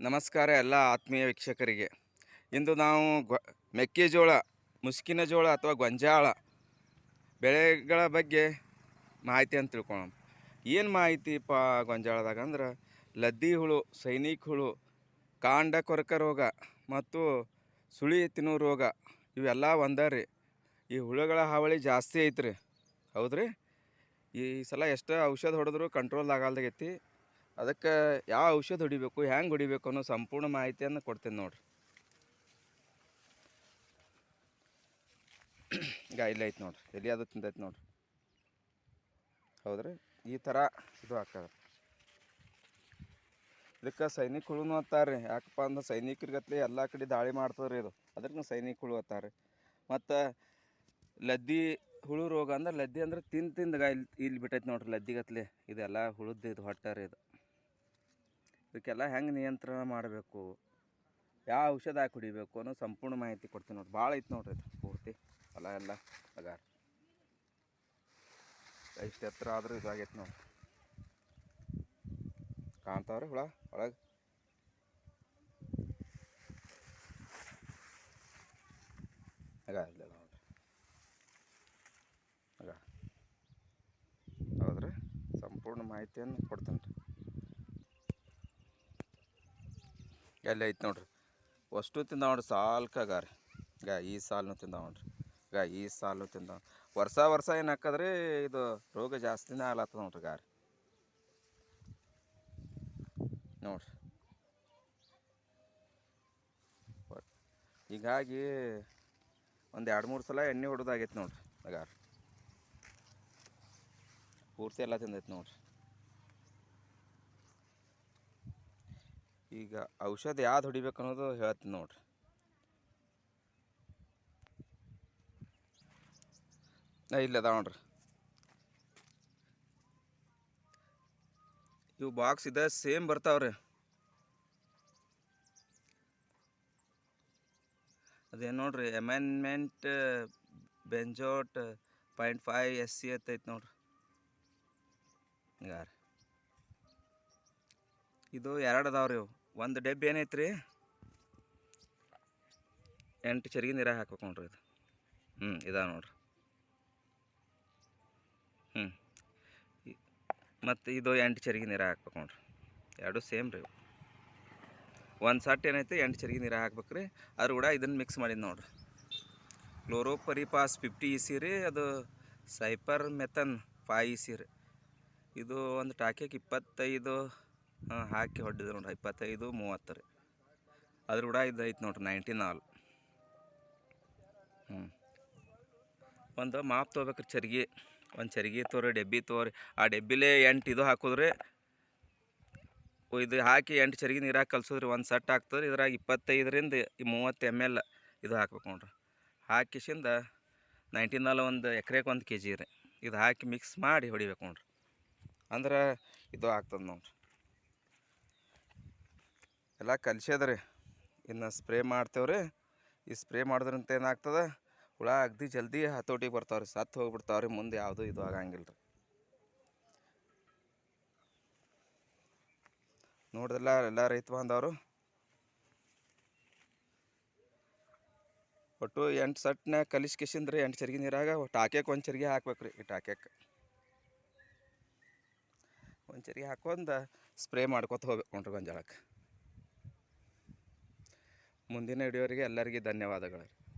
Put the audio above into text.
ನಮಸ್ಕಾರ ಎಲ್ಲ ಆತ್ಮೀಯ ವೀಕ್ಷಕರಿಗೆ. ಇಂದು ನಾವು ಗ್ವ ಮೆಕ್ಕೆಜೋಳ, ಮುಸುಕಿನ ಜೋಳ ಅಥವಾ ಗೊಂಜಾಳ ಬೆಳೆಗಳ ಬಗ್ಗೆ ಮಾಹಿತಿ ಅಂತ ತಿಳ್ಕೊಳೋಣ. ಏನು ಮಾಹಿತಿಪ್ಪ ಗೊಂಜಾಳದಾಗ ಅಂದ್ರೆ ಲದ್ದಿ ಹುಳು, ಸೈನಿಕ ಹುಳು, ಕಾಂಡ ಕೊರಕ ರೋಗ ಮತ್ತು ಸುಳಿ ತಿನ್ನೋ ರೋಗ ಇವೆಲ್ಲ ಒಂದೇ ರೀ. ಈ ಹುಳುಗಳ ಹಾವಳಿ ಜಾಸ್ತಿ ಐತ್ರಿ. ಹೌದ್ರಿ? ಈ ಸಲ ಎಷ್ಟು ಔಷಧ ಹೊಡೆದ್ರು ಕಂಟ್ರೋಲ್ ಆಗಲ್ದಾಗೈತಿ. ಅದಕ್ಕೆ ಯಾವ ಔಷಧ ಹೊಡಿಬೇಕು ಹೆಂಗೆ ಹೊಡಿಬೇಕು ಅನ್ನೋ ಸಂಪೂರ್ಣ ಮಾಹಿತಿಯನ್ನು ಕೊಡ್ತೀನಿ ನೋಡ್ರಿ. ಈಗ ಇಲ್ಲ ಐತೆ ನೋಡ್ರಿ ಎಲ್ಲಿ ಅದು ತಿಂದೈತೆ ನೋಡ್ರಿ. ಹೌದ್ರಿ? ಈ ಥರ ಇದು ಹಾಕದ. ಇದಕ್ಕೆ ಸೈನಿಕ ಹುಳುನು ಅತ್ತಾರ್ರಿ ಯಾಕಪ್ಪ ಅಂದ್ರೆ ಸೈನಿಕರಿಗತ್ಲಿ ಎಲ್ಲ ಕಡೆ ದಾಳಿ ಮಾಡ್ತದ್ರಿ ಇದು. ಅದಕ್ಕೆ ಸೈನಿಕ ಹುಳು ಅತ್ತಾರ್ರಿ ಮತ್ತು ಲದ್ದಿ ಹುಳು ರೋಗ ಅಂದ್ರೆ ಲದ್ದಿ ಅಂದ್ರೆ ತಿಂದು ತಿಂದು ಇಲ್ಲಿ ಇಲ್ಲಿ ಬಿಟ್ಟೈತೆ ನೋಡ್ರಿ ಲದ್ದಿಗತ್ಲೆ ಇದೆಲ್ಲ ಹುಳದ್ದು ಇದು ಹೊಟ್ಟೆ ರೀ ಇದು. ಇದಕ್ಕೆಲ್ಲ ಹೆಂಗೆ ನಿಯಂತ್ರಣ ಮಾಡಬೇಕು? ಯಾವ ಔಷಧ ಹಾಕಿ ಕುಡಿಬೇಕು ಅನ್ನೋ ಸಂಪೂರ್ಣ ಮಾಹಿತಿ ಕೊಡ್ತೀನಿ ನೋಡಿ ಭಾಳ ಐತೆ ನೋಡ್ರಿ ಪೂರ್ತಿ. ಹೊಲ ಎಲ್ಲ ಅಗಾರ ಎಷ್ಟು ಎತ್ತರ ಆದರೂ ಇದಾಗೈತೆ ನೋಡ್ರಿ. ಕಾಣ್ತಾವ್ರಿ ಹುಳ ಒಳಗೆ? ನೋಡ್ರಿ. ಹೌದ್ರಿ? ಸಂಪೂರ್ಣ ಮಾಹಿತಿಯನ್ನು ಕೊಡ್ತೇನೆ ರೀ ಎಲ್ಲಿ ಐತೆ ನೋಡ್ರಿ. ಅಷ್ಟು ತಿಂದ ನೋಡ್ರಿ ಸಾಲ್ಕಾಗಾರ ಈಗ ಈ ಸಾಲ್ನು ತಿಂದ ನೋಡ್ರಿ ಈಗ ಈ ಸಾಲು ತಿಂದ ವರ್ಷ ವರ್ಷ ಏನು ಹಾಕದ್ರಿ, ಇದು ರೋಗ ಜಾಸ್ತಿನೇ ಆಗ್ಲತ್ತದ ನೋಡ್ರಿ ಗಾರಿ. ನೋಡ್ರಿ. ಹೀಗಾಗಿ ಒಂದು ಎರಡು ಮೂರು ಸಲ ಎಣ್ಣೆ ಹೊಡೆದಾಗೈತೆ ನೋಡ್ರಿ ಗಾರ್. ಪೂರ್ತಿ ಎಲ್ಲ ತಿಂದೈತೆ ನೋಡ್ರಿ. ಈಗ ಔಷಧ ಯಾವ್ದು ಹೊಡಿಬೇಕು ಅನ್ನೋದು ಹೇಳ್ತೀನಿ ನೋಡ್ರಿ. ಇಲ್ಲ ಅದಾವ ನೋಡ್ರಿ. ಇವು ಬಾಕ್ಸ್ ಇದೆ ಸೇಮ್ ಬರ್ತಾವ್ರಿ. ಅದೇನು ನೋಡ್ರಿ ಅಮೆಂಡ್ಮೆಂಟ್ ಬೆಂಜೋಟ್ ಪಾಯಿಂಟ್ ಫೈವ್ ಎಸ್ ಸಿ ಐತೆ ನೋಡ್ರಿ. ಯಾರು ಇದು ಎರಡು ಅದಾವ್ರಿ ಇವು. ಒಂದು ಡಬ್ಬಿ ಏನೈತೆ ರೀ ಎಂಟು ಚರಿಗೆ ನೀರಾಗ ಹಾಕ್ಬೇಕು ನೋಡ್ರಿ ಇದು. ಹ್ಞೂ ಇದಾವೆ ನೋಡ್ರಿ. ಹ್ಞೂ ಮತ್ತು ಇದು ಎಂಟು ಚರಿಗೆ ನೀರಾಗ ಹಾಕ್ಬೇಕು ನೋಡ್ರಿ ಎರಡು ಸೇಮ್ ರೀ ಒಂದು ಸಟ್ ಏನೈತೆ, ಎಂಟು ಚರಿಗೆ ನೀರಾಗ ಹಾಕ್ಬೇಕು ರೀ ಅದ್ರ ಕೂಡ ಇದನ್ನು ಮಿಕ್ಸ್ ಮಾಡಿದ್ದು ನೋಡ್ರಿ. ಕ್ಲೋರೋಪರಿಪಾಸ್ ಫಿಫ್ಟಿ ಇ ಸಿ ರೀ, ಅದು ಸೈಪರ್ ಮೆಥನ್ ಫೈ ಇ ಸಿ ರೀ. ಇದು ಒಂದು ಟಾಕಿಗೆ ಇಪ್ಪತ್ತೈದು ಹಾಕಿ ಹೊಡ್ಡಿದೆ ನೋಡ್ರಿ, ಇಪ್ಪತ್ತೈದು, ಮೂವತ್ತು ರೀ. ಅದ್ರ ಕೂಡ ಇದು ಐತೆ ನೋಡ್ರಿ ನೈಂಟಿ ನಾಲ್ ಹ್ಞೂ ಒಂದು ಮಾಪ್ ತೊಗೋಬೇಕ್ರಿ ಚರ್ಗಿ, ಒಂದು ಚರ್ಗಿ ತೋರಿ ಡೆಬ್ಬಿ ತೋರಿ ಆ ಡೆಬ್ಬಿಲೇ ಎಂಟು ಇದು ಹಾಕಿದ್ರಿ. ಇದು ಹಾಕಿ ಎಂಟು ಚರ್ಗಿ ನೀರಾಗ ಕಲ್ಸೋದ್ರಿ, ಒಂದು ಸಟ್ ಹಾಕ್ತದ್ರಿ, ಇದ್ರಾಗ ಇಪ್ಪತ್ತೈದರಿಂದ ಈ ಮೂವತ್ತು ಎಂ ಎಲ್ ಇದು ಹಾಕ್ಬೇಕು ನೋಡ್ರಿ. ಹಾಕಿಸಿಂದ ನೈಂಟಿ ನಾಲ್ ಒಂದು ಎಕ್ರೆಗೆ ಒಂದು ಕೆ ಜಿ ರೀ. ಇದು ಹಾಕಿ ಮಿಕ್ಸ್ ಮಾಡಿ ಹೊಡಿಬೇಕು ನೋಡ್ರಿ. ಅಂದ್ರೆ ಇದು ಆಗ್ತದೆ ನೋಡ್ರಿ. ಎಲ್ಲ ಕಲ್ಸ್ಯದ್ರಿ ಇನ್ನು ಸ್ಪ್ರೇ ಮಾಡ್ತೇವ್ರಿ ಈ ಸ್ಪ್ರೇ ಮಾಡಿದ್ರಂತ ಏನಾಗ್ತದೆ? ಹುಳ ಅಗ್ದಿ ಜಲ್ದಿ ಹತೋಟಿಗೆ ಬರ್ತಾವ್ರಿ ಸತ್ತು ಹೋಗ್ಬಿಡ್ತಾವ್ರಿ ಮುಂದೆ ಯಾವುದೂ ಇದು ಆಗಂಗಿಲ್ಲ ರೀ. ನೋಡಿದ್ರಲ್ಲ ಎಲ್ಲ ರೈತ ಬಂದವರು ಒಟ್ಟು ಎಂಟು ಸಟ್ನ ಕಲಿಸ್ಕೇಸಿಂದ್ರಿ ಎಂಟು ಚರ್ಗಿ ನೀರಾಗ ಟಾಕ್ಯಕ್ಕೆ ಒಂದು ಚರ್ಗಿ ಹಾಕ್ಬೇಕು ರೀ. ಈ ಟಾಕ್ಯಕ್ಕೆ ಒಂದು ಚರ್ಗಿ ಹಾಕೊಂಡ ಸ್ಪ್ರೇ ಮಾಡ್ಕೊತ ಹೋಗ್ಬೇಕು ಕೊಂಡ್ರಿ ಗೊಂಜಾಳಕ್ಕೆ ಮುಂದಿನ ವಿಡಿಯೋರಿಗೆ ಎಲ್ಲರಿಗೆ ಧನ್ಯವಾದಗಳು.